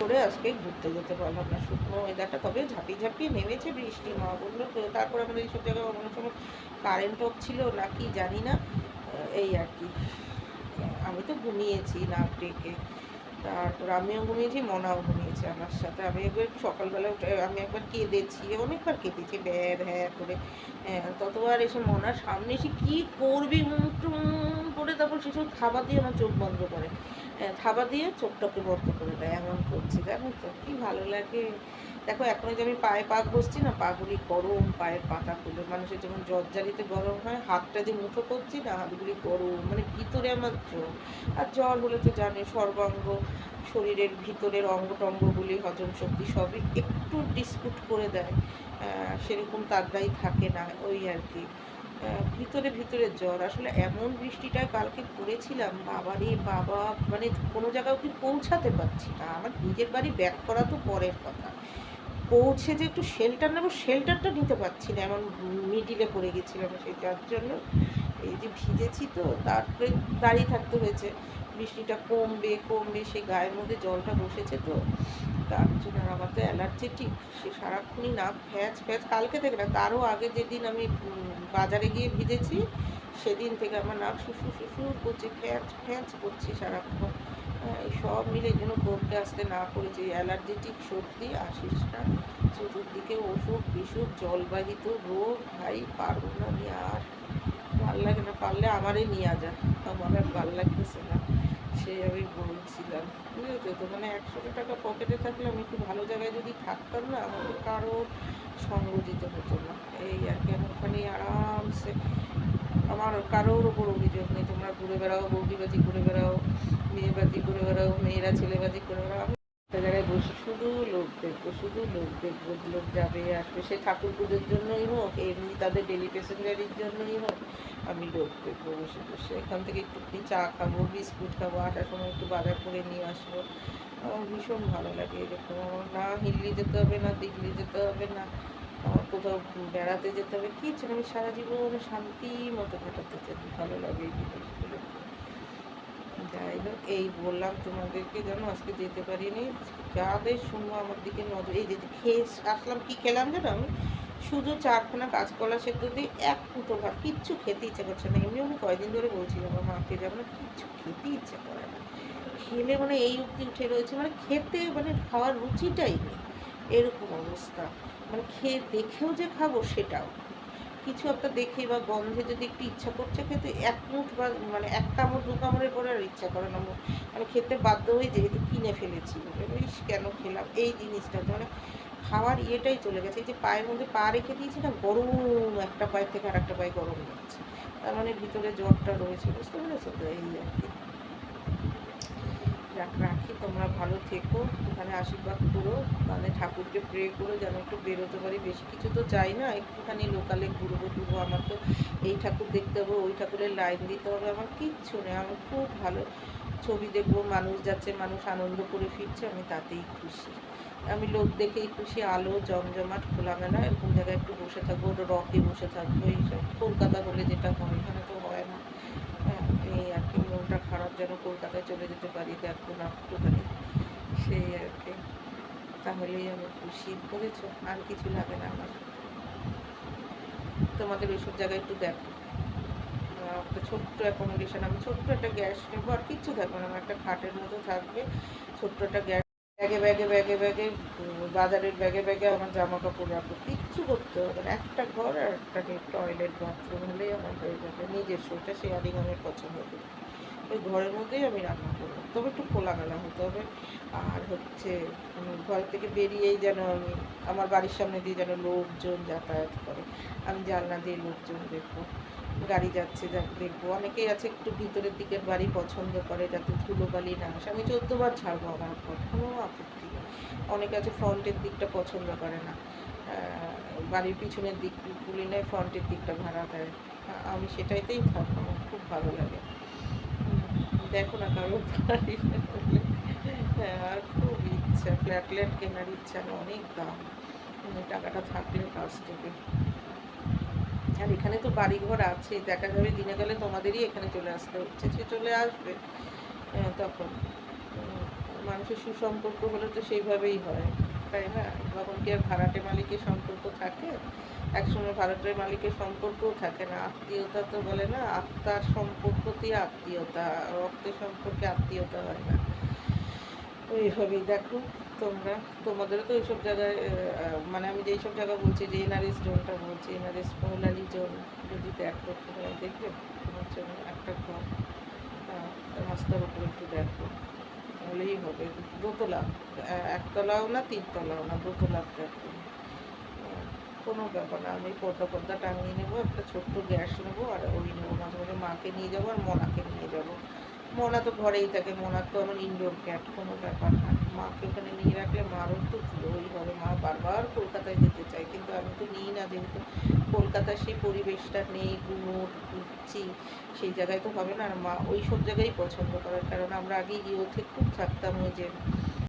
করে আজকে ঘুরতে যেতে পারলাম না। শুকনো ওয়েদারটা তবে ঝাঁপিয়ে ঝাঁপিয়ে নেমেছে বৃষ্টি মা বলল তারপর আমাদের এইসব জায়গায় অন্য সময় কারেন্ট অফ ছিল না কি জানি না। এই আর কি। আমি তো ঘুমিয়েছি নাক ডেকে। তারপর আমিও ঘুমিয়েছি মনাও ঘুমিয়েছে আমার সাথে। আমি একবার সকালবেলা উঠে আমি একবার কেঁদেছি অনেকবার কেঁদেছি ব্যয় ভ্যা করে। হ্যাঁ, ততবার এসে মনার সামনে এসে কী করবি মুখ করে তারপর সেসব থাবা দিয়ে আমার চোখ বন্ধ করে। হ্যাঁ, থাবা দিয়ে চোখটাকে বন্ধ করে দেয় এমন করছে জানো তো কি ভালো লাগে। দেখো এখন যে আমি পায়ে পা বসছি না পাগুলি গরম পায়ের পাতা পাতাগুলো মানুষের যেমন জ্বরজারিতে গরম হয় হাতটা যে মুঠো করছি না হাতগুলি গরম মানে ভিতরে আমার জ্বর। আর জ্বর হলে তো জানে সর্বাঙ্গ শরীরের ভিতরের অঙ্গ টঙ্গগুলি হজম শক্তি সবই একটু ডিসপুট করে দেয়। সেরকম তাগদাই থাকে না ওই আর কি। ভিতরে ভিতরে জ্বর। আসলে এমন বৃষ্টিটা কালকে পড়েছিলাম বাবারে বাবা মানে কোনো জায়গায় কি পৌঁছাতে পারছি না। আমার নিজের বাড়ি ব্যাক করা তো পরের কথা। পৌঁছে যে একটু শেল্টার নেব শেল্টারটা নিতে পারছি না। এমন মিডিলে পড়ে গেছিলাম সেই যার জন্য। এই যে ভিজেছি তো, তারপরে দাঁড়িয়ে থাকতে হয়েছে। বৃষ্টিটা কমবে কমবে সে গায়ের মধ্যে জলটা বসেছে তো। তার জন্য আমার তো অ্যালার্জেটিক সে সারাক্ষণই না ফ্যাচ ফ্যাচ কালকে থেকে না, তারও আগে যেদিন আমি বাজারে গিয়ে ভিজেছি, সেদিন থেকে আমার নাক শুশুর শুশুর করছে ফ্যাচ ফ্যাচ করছে সারাক্ষণ। সব মিলে জন্য পড়তে আসতে না করেছে। অ্যালার্জেটিক সর্দি আসিস না চতুর্দিকে অসুখ, বিসুখ, জলবাহিত রোগ, ভাই, পারব না আমি আর। ভালো লাগে না, পারলে আমারই নিয়ে যা আমার আর ভালো লাগতেছে না, সেই আমি বলছিলাম। বুঝেছ? তো মানে একশো টাকা পকেটে থাকলে আমি একটু ভালো জায়গায় যদি থাকতাম না, আমাকে কারও সঙ্গ দিতে হতো না। এই আর কি, আমি ওখানে আরামসে আমার কারোর ওপর অভিযোগ নেই। তোমরা ঘুরে বেড়াও বৌদিবাজি ঘুরে বেড়াও, মেয়েবাজি ঘুরে বেড়াও, মেয়েরা ছেলেবাজি ঘুরে বেড়াও। আমি একটা জায়গায় বসে, শুধু লোক দেখব, শুধু লোক দেখব লোক যাবে, আসবে। সে ঠাকুর পুজোর জন্যই হোক, এমনি তাদের ডেলি প্যাসেঞ্জারির জন্যই হোক, আমি লোক দেখব বসে বসে। এখান থেকে একটুখানি চা খাব, বিস্কুট খাব, আটার সময় একটু বাজার করে নিয়ে আসব। আমার ভীষণ ভালো লাগে এরকম। আমার না হিল্লি যেতে হবে, না দিল্লি যেতে হবে, না কোথাও বেড়াতে যেতে হবে কিছু না আমি সারা জীবন শান্তি মতো কাটাতে চাই ভালো লাগে যাই হোক, এই বললাম তোমাদেরকে যেন আজকে যেতে পারিনি। যাদের শুনব আমার দিকে নজর, এই যে খেয়ে আসলাম, কি খেলাম জানো আমি? শুধু চারখানা কাঁচকলা সেদ্ধ দিয়ে এক ফুটো ভাত, কিচ্ছু খেতে ইচ্ছে করছে না। এমনি আমি কয়দিন ধরে বলছিলাম আমার মাকে যে আমার কিচ্ছু খেতে ইচ্ছে করে না। খেলে মানে এই অব্দি উঠে রয়েছে মানে খেতে মানে খাওয়ার রুচিটাই নেই। এরকম অবস্থা। মানে খেয়ে দেখেও যে খাব সেটাও। কিছু একটা দেখে বা গন্ধে যদি একটু ইচ্ছা করছে খেতে, এক মুঠ বা মানে এক কামড়, দু কামড়ের পরে আর ইচ্ছা করে না। মানে খেতে বাধ্য হয়ে যেহেতু কিনে ফেলেছি। ইস, কেন খেলাম? এই জিনিসটা মানে খাওয়ার ইয়েটাই চলে গেছে। এই যে পায়ের মধ্যে পা রেখে দিয়েছি না, গরম একটা পায়ের থেকে আর একটা পায়ে গরম যাচ্ছে তার মানে ভিতরে জ্বরটা রয়েছে, বুঝতে পেরেছ? তো এই আর কি। তোমরা ভালো থেকো, এখানে আশীর্বাদ করো মানে ঠাকুরকে প্রে করো যেন একটু বেরোতে পারি। বেশি কিছু তো চাই না, একটুখানি লোকালে ঘুরবো টুরবো, আমার তো এই ঠাকুর দেখতে হবে, ওই ঠাকুরের লাইন দিতে হবে, আমার কিচ্ছু নেই আমি খুব ভালো। ছবি দেখব, মানুষ যাচ্ছে, মানুষ আনন্দ করে ফিরছে, আমি তাতেই খুশি। আমি লোক দেখেই খুশি, আলো, জমজমাট, খোলামেলা, এরকম জায়গায় একটু বসে থাকব, রকে বসে থাকব, এইসব। কলকাতা হলে যেটা হয় এখানে তো হয় না। এই আর কি, মনটা খারাপ যেন কলকাতায় চলে যেতে পারি, দেখো না একটুখানি। সেই আর কি, তাহলেই আমি খুশি। বুঝেছ আর কিছু লাগে না আমার। তোমাদের ওইসব জায়গায় একটু দেখো। একটা ছোট্ট অ্যাকোমোডেশন আমি ছোট্ট একটা গ্যাস নেব, আর কিচ্ছু থাকবে না। আমার একটা খাটের মতো থাকবে, ছোট্ট একটা গ্যাস ব্যাগে ব্যাগে ব্যাগে ব্যাগে বাজারের ব্যাগে ব্যাগে আমার জামা কাপড় রাখব কিচ্ছু করতে হবে না। একটা ঘর আর একটা টয়লেট বাথরুম হলেই আমার হয়ে যাবে। নিজস্ব ওটা শেয়ারিং আমি পছন্দ করি। ওই ঘরের মধ্যেই আমি রান্না করব। তবে একটু খোলামেলা হতে হবে। আর হচ্ছে ঘর থেকে বেরিয়েই যেন আমি আমার বাড়ির সামনে দিয়ে যেন লোকজন যাতায়াত করে। আমি জানলা দিয়ে লোকজন দেখব। গাড়ি যাচ্ছে যা দেখব। অনেকেই আছে একটু ভিতরের দিকের বাড়ি পছন্দ করে যাতে ধুলোবালি না আসে। আমি চোদ্দবার ছাড়বো আমার কোনো আপত্তি অনেকে আছে ফ্রন্টের দিকটা পছন্দ করে না। বাড়ির পিছনের দিকগুলি নেয় ফ্রন্টের দিকটা ভাড়া দেয়। আমি সেটাইতেই থাকব, আমার খুব ভালো লাগে। দেখো না কারও হ্যাঁ আর খুব ইচ্ছা, ফ্ল্যাট ফ্ল্যাট কেনার ইচ্ছা অনেক দাম। টাকাটা থাকলে কাজ থেকে আর এখানে তো বাড়িঘর আছে, দেখা যাবে দিনে গেলে তোমাদেরই এখানে চলে আসতে হচ্ছে। সে চলে আসবে তখন। মানুষের সুসম্পর্ক হলে তো সেইভাবেই হয়। তাই না? তখন কি আর ভাড়াটে মালিকের সম্পর্ক থাকে, একসময় ভাড়াটের মালিকের সম্পর্কও থাকে না। আত্মীয়তা তো বলে না, আত্মার সম্পর্কতেই আত্মীয়তা, রক্তের সম্পর্কে আত্মীয়তা হয় না। এইভাবেই দেখো তোমরা। তোমাদেরও তো এইসব জায়গায় মানে আমি যেই সব জায়গা বলছি, যে এনআরএস জোনটা বলছি, এনআরএস মৌলালি জোন যদি দেখো তোমরা দেখবে তোমার জন্য একটা ঘর রাস্তার উপরে একটু দেখো। তাহলেই হবে। দোতলা একতলা একতলাও না তিনতলাও না, দোতলা কোনো ব্যাপার না, আমি পর্দা পর্দা টাঙিয়ে নেব, একটা ছোট্ট গ্যাস নেব, আর ওই নেব, মাঝে মাঝে মাকে নিয়ে যাব আর মনাকে নিয়ে যাব। মনা তো ঘরেই থাকে মোনার তো আমার ইনডোর ক্যাট কোনো ব্যাপার না। মাকে ওখানে নিয়ে রাখলে মারও তো ভালোই হবে। মা বারবার কলকাতায় যেতে চায়, কিন্তু আমি তো নিই না যেহেতু। কলকাতার সেই পরিবেশটা নেই গুমোট ঘুরছি, সেই জায়গায় তো হবে না। আর মা ওই সব জায়গায় পছন্দ করার কারণ আমরা আগে ইয়েতে খুব থাকতাম ওই যে